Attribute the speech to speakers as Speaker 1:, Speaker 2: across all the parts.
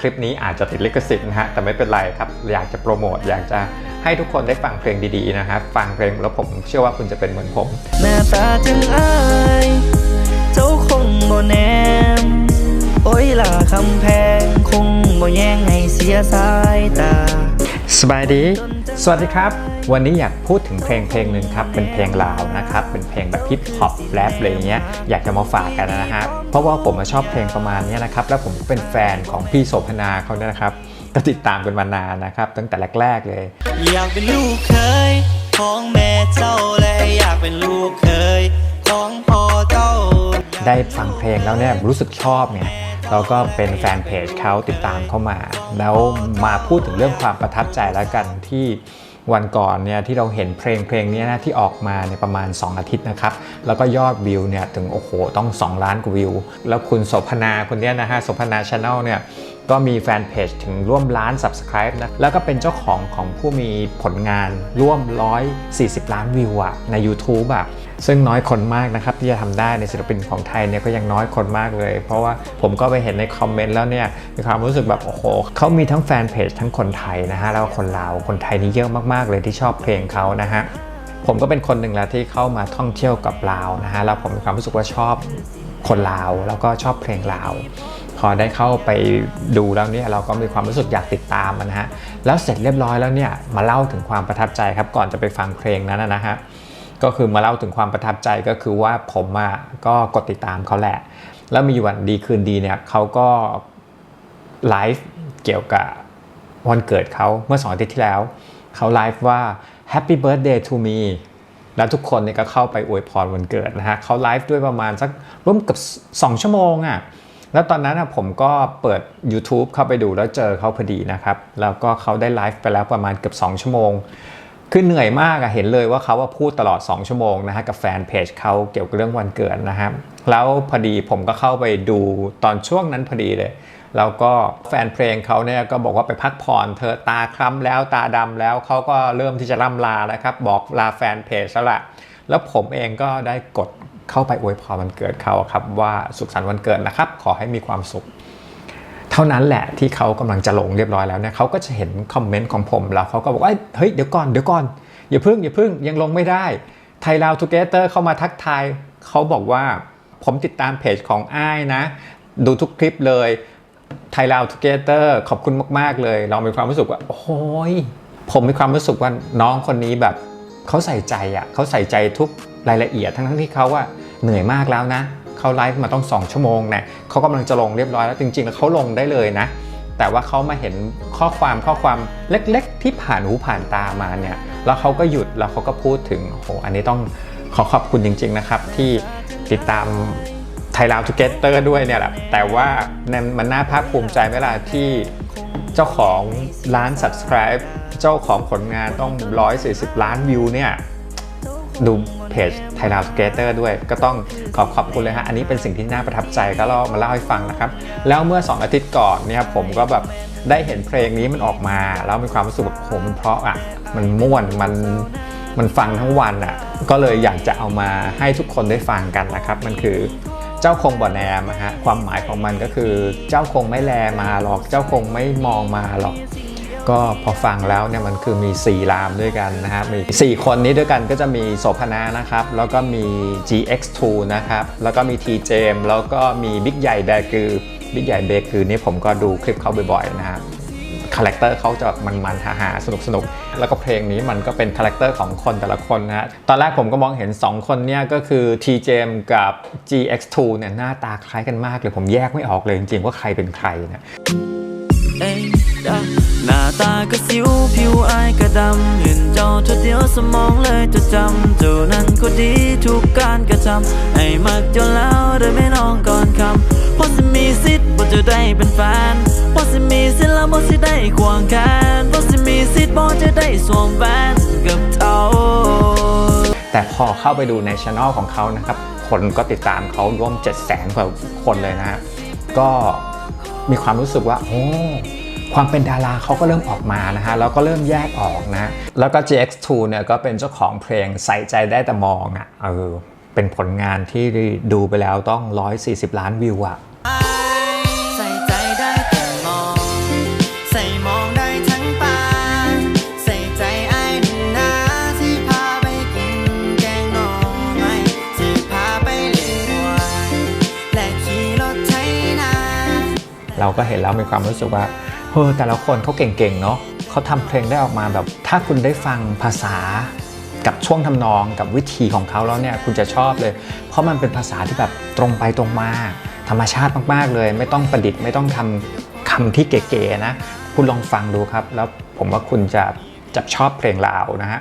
Speaker 1: คลิปนี้อาจจะติดลิขสิทธิ์นะฮะ แต่ไม่เป็นไรครับ อยากจะโปรโมท อยากจะให้ทุกคนได้ฟังเพลงดีๆนะครับ ฟังเพลงแล้วผมเชื่อว่าคุณจะเป็นเหมือนผม
Speaker 2: หน้าตาจังอายเจ้าคงบ่แนม โอ้ยล่ะคำแพงคงบ่แย่งให้เสียสายตา
Speaker 1: สบายดี สวัสดีครับ วันนี้อยากพูดถึงเพลงเพลงหนึ่งครับ เป็นเพลงลาวนะครับ เป็นเพลงแบบฮิปฮอปแรปอะไรอย่างเงี้ย อยากจะมาฝากกันนะฮะ เพราะว่าผมมาชอบเพลงประมาณเนี้ยนะครับ แล้วผมก็เป็นแฟนของพี่โสพนาเขาเนี่ยนะครับ ก็ติดตามกันมานานนะครับ ตั้งแต่แรก ๆ เลย
Speaker 2: อยากเป็นลูกเคยของแม่เจ้าและอยากเป็นลูกเคยของพ่อเจ้า
Speaker 1: ได้ฟังเพลงแล้วเนี่ยรู้สึกชอบไง แล้วก็เป็นแฟนเพจเขาติดตามเข้ามา แล้วมาพูดถึงเรื่องความประทับใจแล้วกันที่วันก่อนเนี่ยที่เราเห็นเพลงเพลงนี้นะที่ออกมาในประมาณ 2 อาทิตย์นะครับ แล้วก็ยอดวิวเนี่ยถึงโอ้โหต้อง 2 ล้านกว่าวิว แล้วคุณโสพนาคนเนี้ยนะฮะโสพนาชาแนลเนี่ยก็มีแฟนเพจถึงร่วมล้าน Subscribe นะ แล้วก็เป็นเจ้าของของผู้มีผลงานร่วม 140 ล้านวิวอะใน YouTube อะ ซึ่งน้อยคนมากนะครับที่จะทำได้ในศิลปินของไทยเนี่ยก็ยังน้อยคนมากเลย เพราะว่าผมก็ไปเห็นในคอมเมนต์แล้วเนี่ยมีความรู้สึกแบบโอ้โหเขามีทั้งแฟนเพจทั้งคนไทยนะฮะแล้วคนลาวคนไทยนี่เยอะมากๆเลยที่ชอบเพลงเขานะฮะผมก็เป็นคนหนึ่งแหล้วที่เข้ามาท่องเที่ยวกับลาวนะฮะแล้วผมมีความรู้สึกว่าชอบคนลาวแล้วก็ชอบเพลงลาว พอได้เข้าไปดูแล้วเนี่ยเราก็มีความรู้สึกอยากติดตามนะฮะแล้วเสร็จเรียบร้อยแล้วเนี่ยมาเล่าถึงความประทับใจครับก่อนจะไปฟังเพลงนั้นนะฮะ ก็คือมาเล่าถึงความประทับใจก็คือว่าผมอะก็กดติดตามเขาแหละ แล้วมีวันดีคืนดีเนี่ยเขาก็ไลฟ์เกี่ยวกับวันเกิดเขาเมื่อสองอาทิตย์ที่แล้ว เขาไลฟ์ว่า Happy Birthday to me แล้วทุกคนเนี่ยก็เข้าไปอวยพรวันเกิดนะฮะเขาไลฟ์ด้วยประมาณสักร่วมกับ 2 ชั่วโมงอะ่ะแล้วตอนนั้นนะผมก็เปิด YouTube เข้าไปดูแล้วเจอเขาพอดีนะครับ แล้วก็เขาได้ไลฟ์ไปแล้วประมาณเกือบ2 ชั่วโมง คือเหนื่อยมากอะเห็นเลยว่าเขาว่าพูดตลอด 2 ชั่วโมงนะฮะกับแฟนเพจเขาเกี่ยวกับเรื่องวันเกิดนะครับแล้วพอดีผมก็เข้าไปดูตอนช่วงนั้นพอดีเลย แล้วก็แฟนเพลงเขาเนี่ยก็บอกว่าไปพักผ่อนเธอตาคล้ำแล้วตาดำแล้วเขาก็เริ่มที่จะล่ำลาแล้วครับบอกลาแฟนเพจแล้วละแล้วผมเองก็ได้กดเข้าไปอวยพรวันเกิดเขาครับว่าสุขสันต์วันเกิดนะครับ ขอให้มีความสุข เท่านั้นแหละที่เขากำลังจะลงเรียบร้อยแล้วเนี่ยเขาก็จะเห็นคอมเมนต์ของผมแล้วเขาก็บอกว่าเฮ้ยเดี๋ยวก่อนเดี๋ยวก่อนอย่าพึ่งอย่าพึ่งยังลงไม่ได้ไทยลาวทูเกเตอร์เข้ามาทักทายเขาบอกว่าผมติดตามเพจของอ้ายนะ ดูทุกคลิปเลยไทยลาวทูเกเตอร์ขอบคุณมากๆเลย เรามีความรู้สึกว่าโอ้ยผมมีความรู้สึกว่าน้องคนนี้แบบเขาใส่ใจอะเขาใส่ใจทุกรายละเอียดทั้งๆที่เขาว่าเหนื่อยมากแล้วนะ เขาไลฟ์มาต้อง 2 ชั่วโมงเนี่ยเขากำลังจะลงเรียบร้อยแล้วจริงๆ แล้วเขาลงได้เลยนะ แต่ว่าเขามาเห็นข้อความข้อความเล็กๆ ที่ผ่านหูผ่านตามาเนี่ยแล้วเขาก็หยุดแล้วเขาก็พูดถึงโหอันนี้ต้องขอขอบคุณจริง ๆนะครับ ที่ติดตามไทยลาวทูเกเตอร์ด้วยเนี่ยแหละแต่ว่ามันน่าภาคภูมิใจไหมล่ะที่เจ้าของล้าน subscribe เจ้าของผลงานต้อง 140 ล้านวิวเนี่ย ดูเพจไทยลาวสเกเตอร์ด้วย ก็ต้องขอขอบคุณเลยฮะ อันนี้เป็นสิ่งที่น่าประทับใจก็เล่ามาเล่าให้ฟังนะครับ แล้วเมื่อ 2 อาทิตย์ก่อนเนี่ยผมก็แบบได้เห็นเพลงนี้มันออกมา แล้วมีความรู้สึกแบบโหมันเพราะอะ มันม่วนมันมันฟังทั้งวันอะ ก็เลยอยากจะเอามาให้ทุกคนได้ฟังกันนะครับ มันคือเจ้าคงบ่อแนมฮะความหมายของมันก็คือเจ้าคงไม่แลมาหรอกเจ้าคงไม่มองมาหรอก ก็พอฟังแล้วเนี่ยมันคือมี 4 รามด้วยกันนะครับมี 4 คนนี้ด้วยกันก็จะมีโสพนานะครับ แล้วก็มี GX2 นะครับ แล้วก็มี T เจมแล้วก็มีบิ๊กใหญ่แบกือบิ๊กใหญ่เบกือนี่ผมก็ดูคลิปเขาบ่อยๆนะครับคาแรคเตอร์เขาจะมันๆหาๆสนุกๆแล้วก็เพลงนี้มันก็เป็นคาแรคเตอร์ของคนแต่ละคนนะฮะตอนแรกผมก็มองเห็น 2 คนเนี่ยก็คือ T เจมกับ GX2 เนี่ยหน้าตาคล้ายกันมากเลยผมแยกไม่ออกเลยจริงๆว่าใครเป็นใครนะ
Speaker 2: ตาก็สิวผิวอายก็ดำเห็นจ้าทุดเดียวสมองเลยจะจำเจ้านั้นก็ดีทุกการกระทำไอ้มักจ้าแล้วโดยไม่น้องก่อนคำพราะสิมีสิทธิ์บ่จะได้เป็นแฟนพราะสิมีสิทธิ์แล้วบ่สิได้ควงแขนพราะสิมีสิทธิ์บ่จะได้สวมแหวนกับเจ้า
Speaker 1: แต่พอเข้าไปดูในช anel ของเขานะครับ คนก็ติดตามเขาร่วม 7 0 0 0 0 0กว่าคนเลยนะฮะ ก็มีความรู้สึกว่า โอ้ ความเป็นดาราเขาก็เริ่มออกมานะฮะแล้วก็เริ่มแยกออกนะ แล้วก็ GX2 เนี่ยก็เป็นเจ้าของเพลงใส่ใจได้แต่มองอะ่ะเออเป็นผลงานที่ดูไปแล้วต้อง 140 ล้านวิวอะ่ะ
Speaker 2: เรา
Speaker 1: ก็เห็นแล้วมีความรู้สึกว่า เฮ้อแต่ละคนเขาเก่งๆเนาะเขาทำเพลงได้ออกมาแบบ ถ้าคุณได้ฟังภาษากับช่วงทำนองกับวิธีของเขาแล้วเนี่ยคุณจะชอบเลย เพราะมันเป็นภาษาที่แบบตรงไปตรงมา ธรรมชาติมากๆเลย ไม่ต้องประดิษฐ์ไม่ต้องทำคำที่เก๋ๆนะ คุณลองฟังดูครับ แล้วผมว่าคุณจะจะชอบเพลงลาวนะฮะ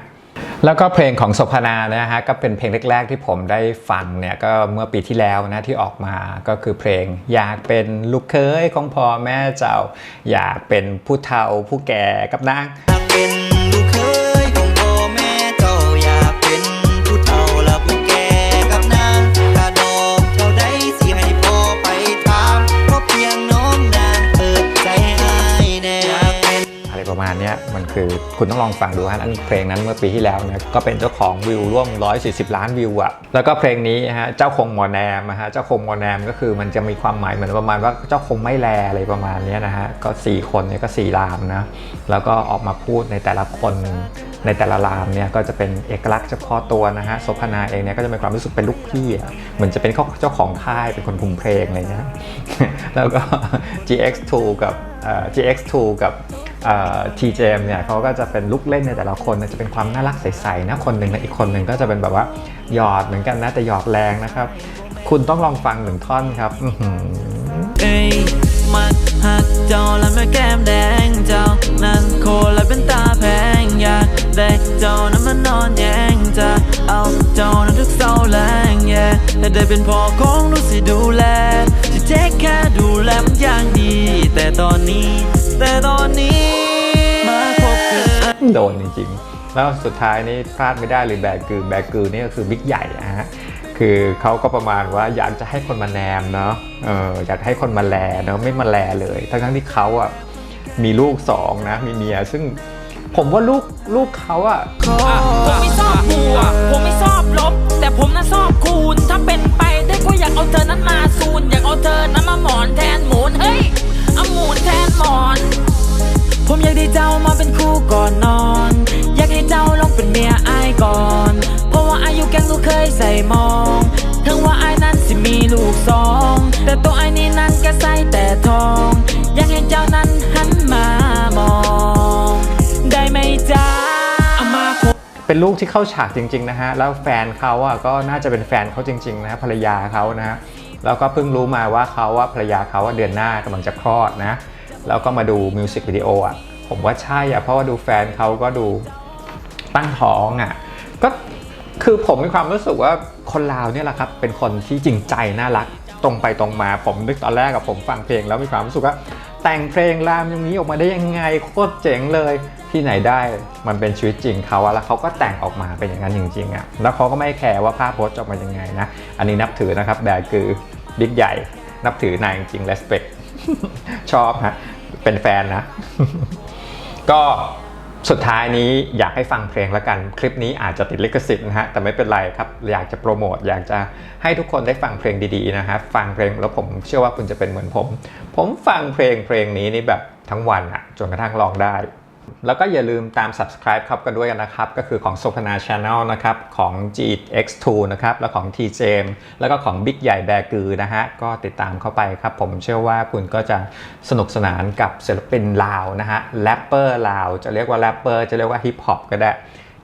Speaker 1: แล้วก็เพลงของสพนานะฮะก็เป็นเพลงแรก ๆ ที่ผมได้ฟังเนี่ยก็เมื่อปีที่แล้วนะที่ออกมาก็คือเพลงอยากเป็นลูกเคยของพ่อแม่เจ้า อยากเป็นผู้เฒ่าผู้แก่กับนาง
Speaker 3: อยากเป็นลูกเคยของพ่อแม่เจ้าอยากเป็น
Speaker 1: มันคือ คุณต้องลองฟังดูฮะนั่นเพลงนั้นเมื่อปีที่แล้วเนี่ยก็เป็นเจ้าของวิวร่วม 140 ล้านวิวอะแล้วก็เพลงนี้ฮะเจ้าคงมอแนมนะฮะเจ้าคงมอแนมก็คือมันจะมีความหมายเหมือนประมาณว่าเจ้าคงไม่แลอะไรประมาณนี้นะฮะก็ 4 คนเนี่ยก็4รามนะแล้วก็ออกมาพูดในแต่ละคนในแต่ละรามเนี่ยก็จะเป็นเอกลักษณ์เฉพาะตัวนะฮะโสภณาเองเนี่ยก็จะมีความรู้สึกเป็นลูกพี่อะเหมือนจะเป็นเจ้าของค่ายเป็นคนคุมเพลงอะไรเงี้ยแล้วก็ GX2 กับ GX2 กับ เอ่อ TJM เนี่ยเขาก็จะเป็นลูกเล่นในแต่ละคนนจะเป็นความน่ารักใสๆนะคนหนึ่งนะอีกคนหนึ่งก็จะเป็นแบบว่าหยอดเหมือนกันนะแต่หยอดแรงนะครับ คุณต้องลองฟังหนึ่งท่อนครับ
Speaker 2: เอ้ยมักหักเจ้าและแม่แก้มแดงเจ้านั้นโคและเป็นตาแพงอยากได้เจ้านั้นมานนอนแยงจะเอาเจ้านั้นทุกเศร้าแรงแย่ถ้าได้เป็นพ่อของลูกสิดูแลจะเจ๊แค่ดูแลมันอย่างดี แต่ตอนนี้ แต่ตอนนี้มาพบกัน
Speaker 1: โดนจริงๆแล้วสุดท้ายนี่พลาดไม่ได้เลยแบกกือแบกกือนี่ก็คือบิ๊กใหญ่นะฮะคือเขาก็ประมาณว่าอยากจะให้คนมาแนมเนาะเอออยากให้คนมาแลเนาะไม่มาแลเลย ทั้งๆที่เขาอะมีลูกสองนะมีเมียซึ่งผมว่าลูกลูกเขาอะ
Speaker 4: อะผมไม่ชอบบวกผมไม่ชอบลบ แต่ผมน่ะชอบคูณ ถ้าเป็นไปได้ก็อยากเอาเธอนั้นมาซูนอยากเอาเธอนั้นมาหม อยา
Speaker 2: กได้เจ้ามาเป็นคู่ก่อนนอน อยากให้เจ้าลองเป็นเมียอายก่อน เพราะว่าอายุแกงลูกเคยใส่มอง ถึงว่าอายนั้นสิมีลูกสอง แต่ตัวอายนี่นั้นแกใส่แต่ทอง อยากให้เจ้านั้นหันมามอง ได้ไหมจ้าเอามาคบ
Speaker 1: เป็นลูกที่เข้าฉากจริง ๆ นะฮะ แล้วแฟนเขาอะก็น่าจะเป็นแฟนเขาจริงๆนะฮะภรรยาเขานะฮะแล้วก็เพิ่งรู้มาว่าเขาว่าภรรยาเขาว่าเดือนหน้ากำลังจะคลอดนะ แล้วก็มาดูมิวสิกวิดีโออะ ผมว่าใช่อะเพราะว่าดูแฟนเขาก็ดูตั้งท้องอะก็คือผมมีความรู้สึกว่าคนลาวเนี่ยแหละครับเป็นคนที่จริงใจน่ารักตรงไปตรงมาผมนึกตอนแรกกับผมฟังเพลงแล้วมีความรู้สึกว่าแต่งเพลงรามอย่างนี้ออกมาได้ยังไงโคตรเจ๋งเลยที่ไหนได้มันเป็นชีวิตจริงเขาอะแล้วเขาก็แต่งออกมาเป็นอย่างนั้นจริงๆอะแล้วเขาก็ไม่แคร์ว่าภาพโพสต์จะออกมายังไงนะ อันนี้นับถือนะครับแบกคือบิ๊กใหญ่ นับถือนายจริงๆ respect ชอบฮะเป็นแฟนนะ ก็สุดท้ายนี้อยากให้ฟังเพลงแล้วกัน คลิปนี้อาจจะติดลิขสิทธิ์นะฮะแต่ไม่เป็นไรครับ อยากจะโปรโมทอยากจะให้ทุกคนได้ฟังเพลงดีๆนะฮะฟังเพลงแล้วผมเชื่อว่าคุณจะเป็นเหมือนผม ผมฟังเพลงเพลงนี้นี่แบบทั้งวันอะจนกระทั่งร้องได้ แล้วก็อย่าลืมตาม subscribe ครับกันด้วยนะครับ ก็คือของ s o p a n a Channel นะครับ ของ GX2 นะครับ แล้วของ TJ แล้วก็ของ Big ใหญ่แบกือนะฮะ ก็ติดตามเข้าไปครับ ผมเชื่อว่าคุณก็จะสนุกสนานกับศิลปินลาวนะฮะแรปเปอร์ลาว จะเรียกว่าแรปเปอร์จะเรียกว่าฮิปฮอปก็ได้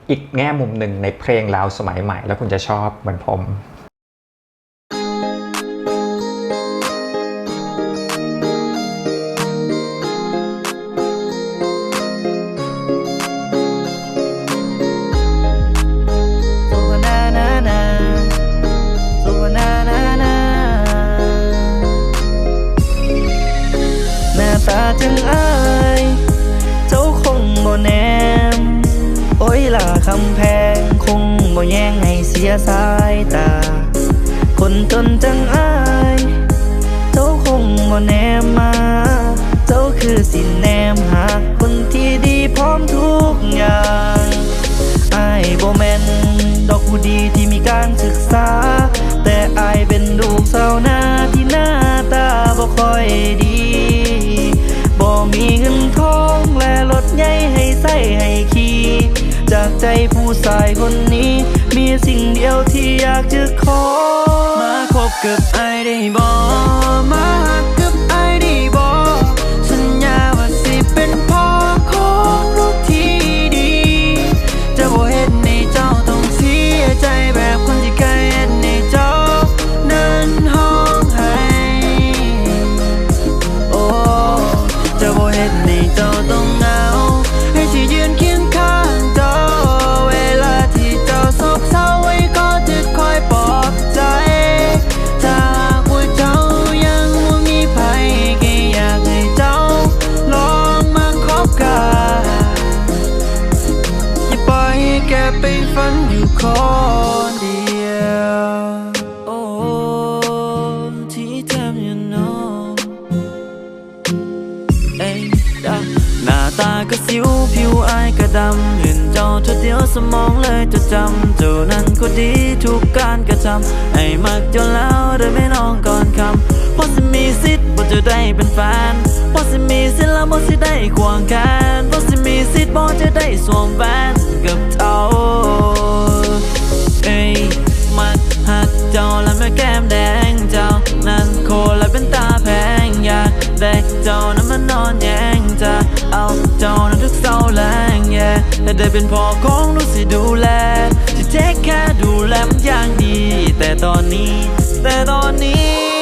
Speaker 1: อีกแง่มุมหนึ่งในเพลงลาวสมัยใหม่ แล้วคุณจะชอบเหมือนผม
Speaker 3: นจนจังอายเจ้าคงบ่แนมมา เจ้าคือสิแนมหาคนที่ดีพร้อมทุกอย่างอายบ่แม่นดอกผู้ดีที่มีการศึกษา แต่อายเป็นลูกสาวนาที่หน้าตาบ่ค่อยดีบ่มีเงินทองและรถใหญ่ให้ใส่ให้ ใจผู้ชายคนนี้ มีสิ่งเดียวที่อยากจะขอ
Speaker 2: มาคบกับไอได้บอ
Speaker 3: มาหัก ก็
Speaker 2: สิวผิวอายก็ดำเห็นเจ้าเธอเดียวสมองเลยจะจำเจ้านั้นก็ดีทุกการกระทำไอ้มักจนแล้วได้ไม่น้องก่อนคำเพราะสิมีสิทธิ์บ่จะได้เป็นแฟนเพราะสิมีสิทธิ์แล้วบ่สิได้ควงแขนเพราะสิมีสิทธิ์บ่จะได้สวมแหวนกับเจ้าเอ้ยมักหักเจ้าและแม่แก้มแดงเจ้านั้นโคและเป็นตาแพงอยากได้เจ้านั้นมานอนแยงจะเอาเจ้า นั้นทุกเศร้าแรงแย่แต่ได้เป็นพ่อของรู้สิดูแลที่เทคแค่ดูแลมันอย่างดี แต่ตอนนี้ แต่ตอนนี้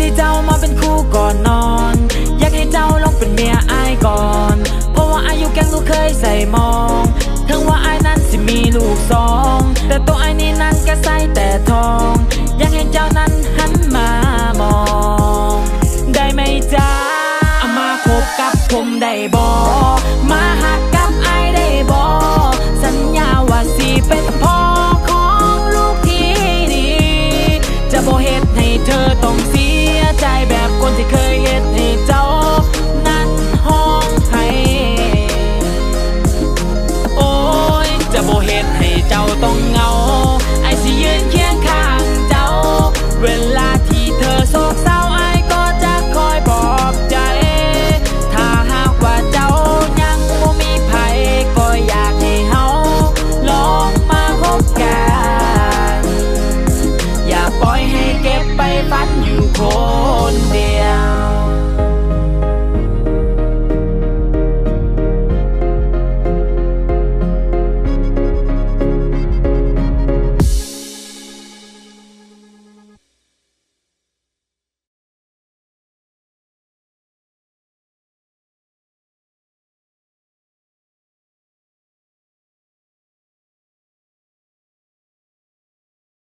Speaker 3: ให้เจ้ามาเป็นคู่
Speaker 4: ก่อนนอน อยากให้เจ้าลองเป็นเมียอายก่อน เพราะว่าอายุแกงลูกเคยใส่มอง ถึงว่าอายนั้นสิมีลูกสอง แต่ตัวอายนี้นั้นแก็ใส่แต่ทอง อยากให้เจ้านั้นหันมามอง ได้ไหมจ้าเอามาคบกับผมได้บอมาหักกับอายได้บอสัญญาว่าสิเป็นพ่อ Because.